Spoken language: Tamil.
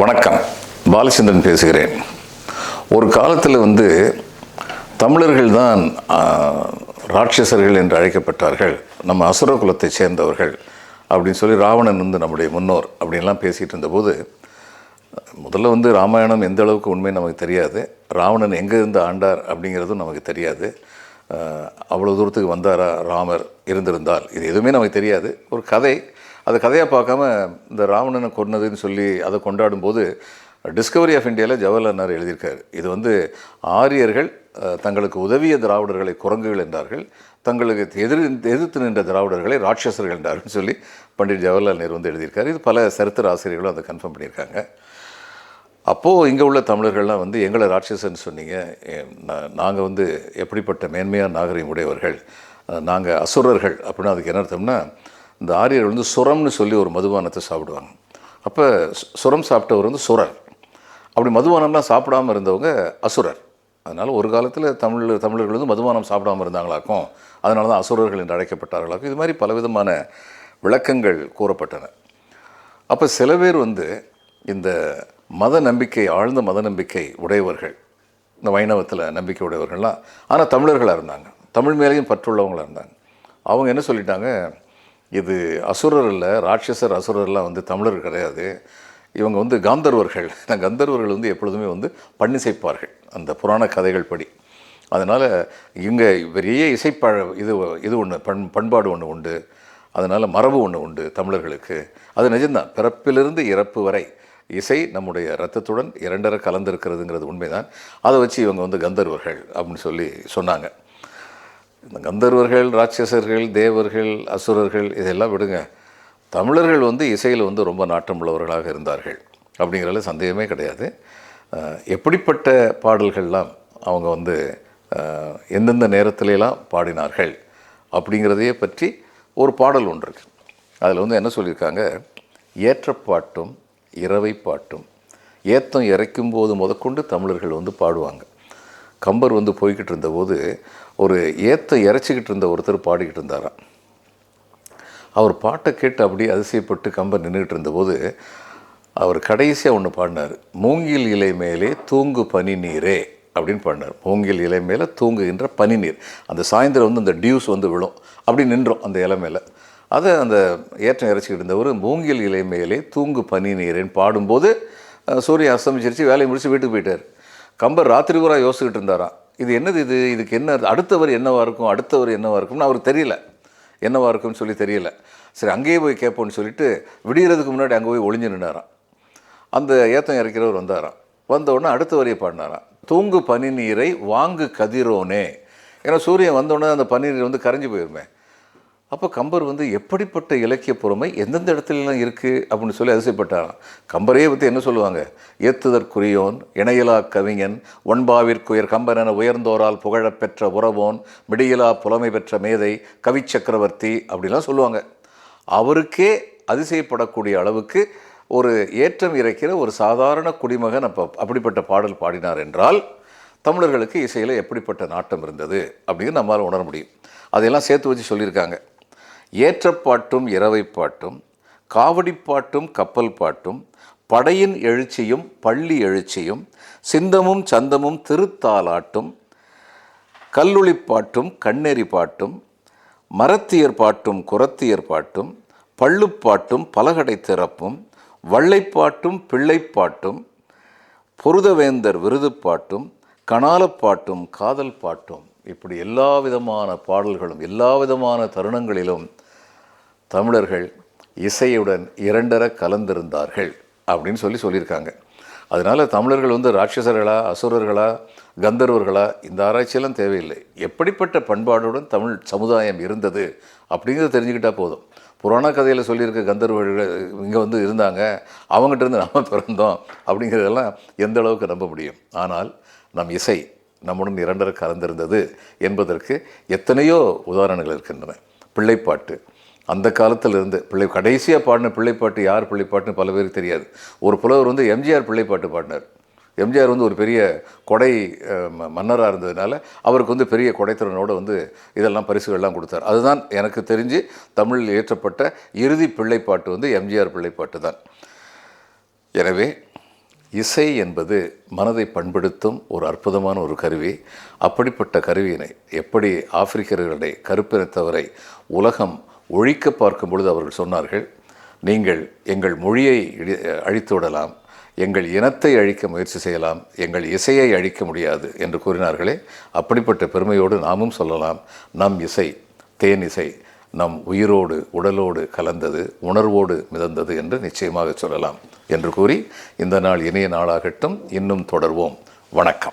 வணக்கம். பாலச்சந்திரன் பேசுகிறேன். ஒரு காலத்தில் வந்து தமிழர்கள் தான் ராட்சசர்கள் என்று அழைக்கப்பட்டார்கள். நம்ம அசுர குலத்தை சேர்ந்தவர்கள் அப்படின்னு சொல்லி ராவணன் வந்து நம்முடைய முன்னோர் அப்படின்லாம் பேசிகிட்டு இருந்தபோது முதல்ல வந்து ராமாயணம் எந்த அளவுக்கு உண்மை நமக்கு தெரியாது. ராவணன் எங்கே இருந்து ஆண்டார் அப்படிங்கிறதும் நமக்கு தெரியாது. அவ்வளோ தூரத்துக்கு வந்தாரா? ராமர் இருந்திருந்தால். இது எதுவுமே நமக்கு தெரியாது. ஒரு கதை. அதை கதையாக பார்க்காம இந்த ராவணனை கொன்னதுன்னு சொல்லி அதை கொண்டாடும் போது டிஸ்கவரி ஆஃப் இந்தியாவில் ஜவஹர்லால் நேரு எழுதியிருக்காரு. இது வந்து ஆரியர்கள் தங்களுக்கு உதவிய திராவிடர்களை குரங்குகள் என்றார்கள் தங்களுக்கு எதிர் எதிர்த்து நின்ற திராவிடர்களை ராட்சசர்கள் என்றார்கள் சொல்லி பண்டிட் ஜவஹர்லால் நேரு வந்து எழுதியிருக்காரு. இது பல சரித்திர ஆசிரியர்களும் அதை கன்ஃபார்ம் பண்ணியிருக்காங்க. அப்போது இங்கே உள்ள தமிழர்கள்லாம் வந்து எங்களை ராட்சசன்னு சொன்னீங்க. நாங்கள் வந்து எப்படிப்பட்ட மேன்மையான நாகரிகம் உடையவர்கள் நாங்கள் அசுரர்கள் அப்படின்னு அதுக்கு என்ன அர்த்தம்னா இந்த ஆரியர்கள் வந்து சுரம்னு சொல்லி ஒரு மதுபானத்தை சாப்பிடுவாங்க. அப்போ சுரம் சாப்பிட்டவர் வந்து சுரர். அப்படி மதுபானம்லாம் சாப்பிடாம இருந்தவங்க அசுரர். அதனால் ஒரு காலத்தில் தமிழ் தமிழர்கள் வந்து மதுபானம் சாப்பிடாம இருந்தாங்களாக்கும். அதனால தான் அசுரர்கள் என்று அழைக்கப்பட்டார்களாக்கும். இது மாதிரி பலவிதமான விளக்கங்கள் கூறப்பட்டன. அப்போ சில பேர் வந்து இந்த மத நம்பிக்கை ஆழ்ந்த மத நம்பிக்கை உடையவர்கள் இந்த வைணவத்தில் நம்பிக்கை உடையவர்கள்லாம் ஆனால் தமிழர்களாக இருந்தாங்க. தமிழ் மேலேயும் பற்றுள்ளவங்களாக இருந்தாங்க. அவங்க என்ன சொல்லிட்டாங்க? இது அசுரர் இல்லை ராட்சசர் அசுரர்லாம் வந்து தமிழர் கிடையாது. இவங்க வந்து காந்தர்வர்கள். இந்த கந்தர்வர்கள் வந்து எப்பொழுதுமே வந்து பண்ணிசைப்பார்கள் அந்த புராண கதைகள் படி. அதனால் இங்கே பெரிய இசைப்பழ இது இது ஒன்று பண் பண்பாடு ஒன்று உண்டு. அதனால் மரபு ஒன்று உண்டு தமிழர்களுக்கு. அது நிஜம்தான். பிறப்பிலிருந்து இறப்பு வரை இசை நம்முடைய ரத்தத்துடன் இரண்டரை கலந்திருக்கிறதுங்கிறது உண்மைதான். அதை வச்சு இவங்க வந்து கந்தர்வர்கள் அப்படின்னு சொல்லி சொன்னாங்க. இந்த கந்தர்வர்கள் ராட்சசர்கள் தேவர்கள் அசுரர்கள் இதெல்லாம் விடுங்க. தமிழர்கள் வந்து இசையில் வந்து ரொம்ப நாட்டம் உள்ளவர்களாக இருந்தார்கள். அப்படிங்கிறதுல சந்தேகமே கிடையாது. எப்படிப்பட்ட பாடல்கள்லாம் அவங்க வந்து எந்தெந்த நேரத்திலெல்லாம் பாடினார்கள் அப்படிங்கிறதையே பற்றி ஒரு பாடல் ஒன்று இருக்கு. அதில் வந்து என்ன சொல்லியிருக்காங்க? ஏற்றப்பாட்டும் இரவை பாட்டும். ஏத்தம் இறைக்கும் போது முதற்கொண்டு தமிழர்கள் வந்து பாடுவாங்க. கம்பர் வந்து போய்கிட்டு இருந்தபோது ஒரு ஏற்ற இறைச்சிக்கிட்டு இருந்த ஒருத்தர் பாடிக்கிட்டு இருந்தாராம் அவர் பாட்டை கேட்டு அப்படியே அதிசயப்பட்டு கம்பர் நின்றுக்கிட்டு இருந்தபோது அவர் கடைசியாக ஒன்று பாடினார் மூங்கில் இலை மேலே தூங்கு பனி நீரே அப்படின்னு பாடினார். மூங்கில் இலை மேலே தூங்குகின்ற பனி நீர் அந்த சாயந்தரம் வந்து அந்த டியூஸ் வந்து விழும். அப்படி நின்றோம் அந்த இலை மேலே. அதை அந்த ஏற்றம் இறைச்சிக்கிட்டு இருந்தவர் மூங்கில் இலை மேலே தூங்கு பனி நீரேன்னு பாடும்போது சூரியன் அஸ்தமிச்சிருச்சு வேலையை முடித்து வீட்டுக்கு போயிட்டார். கம்பர் ராத்திரி பூரா யோசிச்சுக்கிட்டு இருந்தாராம். இது என்னது இது? இதுக்கு என்ன? அடுத்தவர் என்னவா இருக்கும்? அடுத்தவர் என்னவா இருக்கும்னு அவருக்கு தெரியல. என்னவா இருக்கும்னு சொல்லி தெரியல. சரி அங்கேயே போய் கேட்போம்னு சொல்லிட்டு விடியறதுக்கு முன்னாடி அங்கே போய் ஒளிஞ்சு நின்னாராம். அந்த ஏத்தம் இறக்கிறவர் வந்தாராம். வந்தவுடனே அடுத்த வரியை பாடினாராம். தூங்கு பனி நீரை வாங்கு கதிரோனே. ஏன்னா சூரியன் வந்தோடனே அந்த பனி நீர் வந்து கரைஞ்சி போயிருமே. அப்போ கம்பர் வந்து எப்படிப்பட்ட இலக்கிய பொறுமை எந்தெந்த இடத்துலலாம் இருக்குது அப்படின்னு சொல்லி அதிசயப்பட்டாராம். கம்பரையே பற்றி என்ன சொல்லுவாங்க? ஏத்துதற்குரியோன் இணையலா கவிஞன் ஒன்பாவிற்குயர் கம்பன் என உயர்ந்தோரால் புகழப்பெற்ற உறவோன் மிடியிலா புலமை பெற்ற மேதை கவி சக்கரவர்த்தி அப்படிலாம் சொல்லுவாங்க. அவருக்கே அதிசயப்படக்கூடிய அளவுக்கு ஒரு ஏற்றம் இறைக்கிற ஒரு சாதாரண குடிமகன் அப்போ அப்படிப்பட்ட பாடல் பாடினார் என்றால் தமிழர்களுக்கு இசையில் எப்படிப்பட்ட நாட்டம் இருந்தது அப்படின்னு நம்மால் உணர முடியும். அதையெல்லாம் சேர்த்து வச்சு சொல்லியிருக்காங்க. ஏற்றப்பாட்டும் இரவைப்பாட்டும் காவடிப்பாட்டும் கப்பல் பாட்டும் படையின் எழுச்சியும் பள்ளி எழுச்சியும் சிந்தமும் சந்தமும் திருத்தாலாட்டும் கல்லுளிப்பாட்டும் கண்ணெறி பாட்டும் மரத்தியர் பாட்டும் குரத்தியர் பாட்டும் பள்ளுப்பாட்டும் பலகடை திறப்பும் வள்ளைப்பாட்டும் பிள்ளைப்பாட்டும் பொருதவேந்தர் விருதுப்பாட்டும் கணாலப்பாட்டும் காதல் பாட்டும் இப்படி எல்லா விதமான பாடல்களும் எல்லா விதமான தருணங்களிலும் தமிழர்கள் இசையுடன் இரண்டர கலந்திருந்தார்கள் அப்படின்னு சொல்லி சொல்லியிருக்காங்க. அதனால் தமிழர்கள் வந்து ராட்சசர்களா அசுரர்களா கந்தர்வர்களா இந்த ஆராய்ச்சியெல்லாம் தேவையில்லை. எப்படிப்பட்ட பண்பாடுடன் தமிழ் சமுதாயம் இருந்தது அப்படிங்கிறத தெரிஞ்சுக்கிட்டால் போதும். புராண கதையில் சொல்லியிருக்க கந்தர்வர்கள் இங்கே வந்து இருந்தாங்க அவங்ககிட்ட இருந்து நம்ம பிறந்தோம் அப்படிங்கிறதெல்லாம் எந்த அளவுக்கு நம்ப முடியும். ஆனால் நம் இசை நம்முடன் இரண்டர கலந்திருந்தது என்பதற்கு எத்தனையோ உதாரணங்கள் இருக்கின்றன. பிள்ளைப்பாட்டு. அந்த காலத்தில் இருந்து பிள்ளை கடைசியாக பாடின பிள்ளைப்பாட்டு யார் பிள்ளைப்பாட்டுன்னு பல பேருக்கு தெரியாது. ஒரு புலவர் வந்து எம்ஜிஆர் பிள்ளைப்பாட்டு பாடினார். எம்ஜிஆர் வந்து ஒரு பெரிய கொடை மன்னராக இருந்ததுனால அவருக்கு வந்து பெரிய கொடைத்திறனோடு வந்து இதெல்லாம் பரிசுகள்லாம் கொடுத்தார். அதுதான் எனக்கு தெரிஞ்சு தமிழில் இயற்றப்பட்ட இறுதி பிள்ளைப்பாட்டு வந்து எம்ஜிஆர் பிள்ளைப்பாட்டு தான். எனவே இசை என்பது மனதை பண்படுத்தும் ஒரு அற்புதமான ஒரு கருவி. அப்படிப்பட்ட கருவியினை எப்படி ஆப்பிரிக்கர்களை கருப்பினத்தவரை உலகம் ஒழிக்க பார்க்கும் பொழுது அவர்கள் சொன்னார்கள் நீங்கள் எங்கள் மொழியை இழி- அழித்து விடலாம் எங்கள் இனத்தை அழிக்க முயற்சி செய்யலாம் எங்கள் இசையை அழிக்க முடியாது என்று கூறினார்களே. அப்படிப்பட்ட பெருமையோடு நாமும் சொல்லலாம் நம் இசை தேன் இசை நம் உயிரோடு உடலோடு கலந்தது உணர்வோடு மிதந்தது என்று நிச்சயமாக சொல்லலாம் என்று கூறி இந்த நாள் இனிய நாளாகட்டும். இன்னும் தொடர்வோம். வணக்கம்.